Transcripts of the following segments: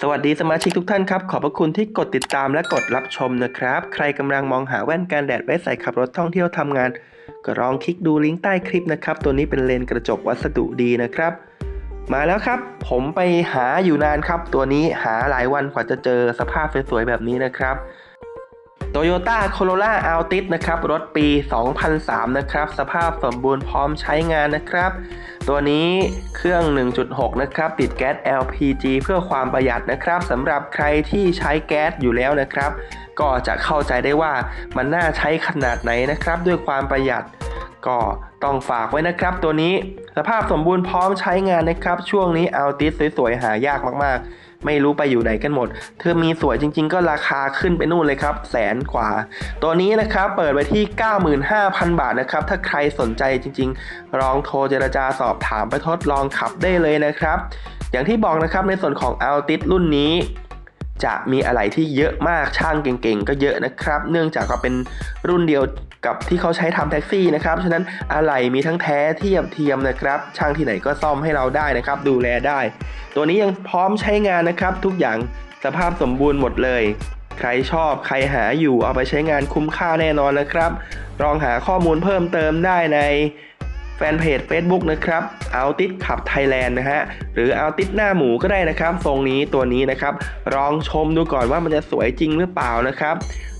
สวัสดีสมาชิกทุกท่านครับ ขอบพระคุณที่กดติดตามและกดรับชมนะครับ ใครกำลังมองหาแว่นกันแดดไว้ใส่ขับรถท่องเที่ยวทำงาน ก็ลองคลิกดูลิงก์ใต้คลิปนะครับ ตัวนี้เป็นเลนกระจกวัสดุดีนะครับ มาแล้วครับ ผมไปหาอยู่นานครับ ตัวนี้หาหลายวันกว่าจะเจอสภาพสวยๆแบบนี้นะครับ Toyota Corolla Altis นะครับ รถปี 2003 นะครับ สภาพสมบูรณ์พร้อมใช้งานนะครับ ตัวนี้เครื่อง 1.6 นะครับ ติดแก๊ส LPG เพื่อความประหยัดนะครับสำหรับใครที่ใช้แก๊สอยู่แล้วนะครับ ก็จะเข้าใจได้ว่ามันน่าใช้ขนาดไหนนะครับ ด้วยความประหยัดก็ต้องฝากไว้นะครับตัวนี้สภาพสมบูรณ์พร้อมใช้งานนะครับ ช่วงนี้เอาติสสวยๆ หายากมากๆ ไม่รู้ไปอยู่ไหนกันหมด เธอมีสวยจริง ๆ ก็ราคาขึ้นไปนู่นเลยครับ แสนกว่า ตัวนี้นะครับเปิดไปที่ 95,000 บาทนะครับ ถ้าใครสนใจจริง ๆ ลองโทรเจรจาสอบถามไปทดลองขับได้เลยนะครับ อย่างที่บอกนะครับในส่วนของ Altis รุ่นนี้ จะมีอะไรที่เยอะมากช่างเก่งๆ ก็เยอะนะครับ เนื่องจากว่าเป็นรุ่นเดียวกับที่เขาใช้ทำแท็กซี่นะครับ ฉะนั้นอะไรมีทั้งแท้เทียมเทียมนะครับ ช่างที่ไหนก็ซ่อมให้เราได้นะครับ ดูแลได้ ตัวนี้ยังพร้อมใช้งานนะครับ ทุกอย่างสภาพสมบูรณ์หมดเลย ใครชอบใครหาอยู่เอาไปใช้งานคุ้มค่าแน่นอนนะครับ ลองหาข้อมูลเพิ่มเติมได้ใน แฟนเพจ Facebook นะครับเอาติดขับไทยแลนด์นะฮะหรือเอาติดหน้าหมูก็ได้นะครับ ทรงนี้ตัวนี้นะครับลองชมดูก่อนว่ามันจะสวยจริงหรือเปล่านะครับ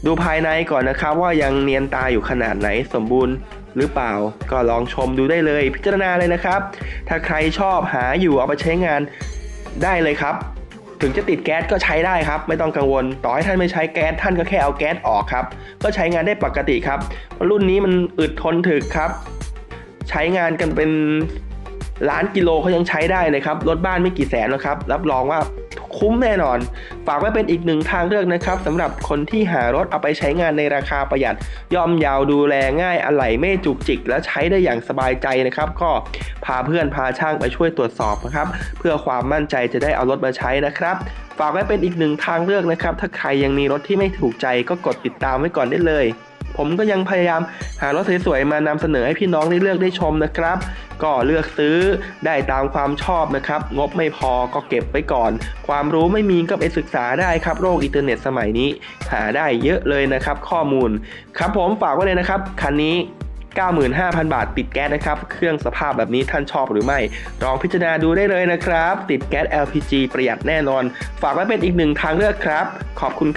ดูภายในก่อนนะครับว่ายังเนียนตาอยู่ขนาดไหนสมบูรณ์หรือเปล่าก็ลองชมดูได้เลยพิจารณาเลยนะครับ ถ้าใครชอบหาอยู่เอาไปใช้งานได้เลยครับ ถึงจะติดแก๊สก็ใช้ได้ครับ ไม่ต้องกังวล ต่อให้ท่านไม่ใช้แก๊สท่านก็แค่เอาแก๊สออกครับ ก็ใช้งานได้ปกติครับรุ่นนี้มันอึดทนถึกครับ ใช้งานกันเป็นล้านกิโลเขายังใช้ได้เลยครับรถบ้านไม่กี่แสนแล้วครับ รับรองว่าคุ้มแน่นอน ฝากไว้เป็นอีกหนึ่งทางเลือกนะครับสำหรับคนที่หารถเอาไปใช้งานในราคาประหยัด ย่อมยาวดูแลง่ายอะไหล่ไม่จุกจิก และใช้ได้อย่างสบายใจนะครับ ก็พาเพื่อนพาช่างไปช่วยตรวจสอบนะครับ เพื่อความมั่นใจจะได้เอารถมาใช้นะครับฝากไว้เป็นอีกหนึ่งทางเลือกนะครับ ถ้าใครยังมีรถที่ไม่ถูกใจก็กดติดตามไว้ก่อนได้เลย ผมก็ยังพยายามหารถสวยๆมานำเสนอให้พี่น้องได้เลือกได้ชมนะครับ ก็เลือกซื้อได้ตามความชอบนะครับ งบไม่พอก็เก็บไว้ก่อน ความรู้ไม่มีก็ไปศึกษาได้ครับโลกอินเทอร์เน็ตสมัยนี้ หาได้เยอะเลยนะครับข้อมูล ครับผมฝากไว้เลยนะครับคันนี้95,000 บาทติดแก๊สนะครับ เครื่องสภาพแบบนี้ท่านชอบหรือไม่ ลองพิจารณาดูได้เลยนะครับ ติดแก๊ส LPG ประหยัดแน่นอน ฝากไว้เป็นอีกหนึ่งทางเลือกครับ ขอบคุณครับ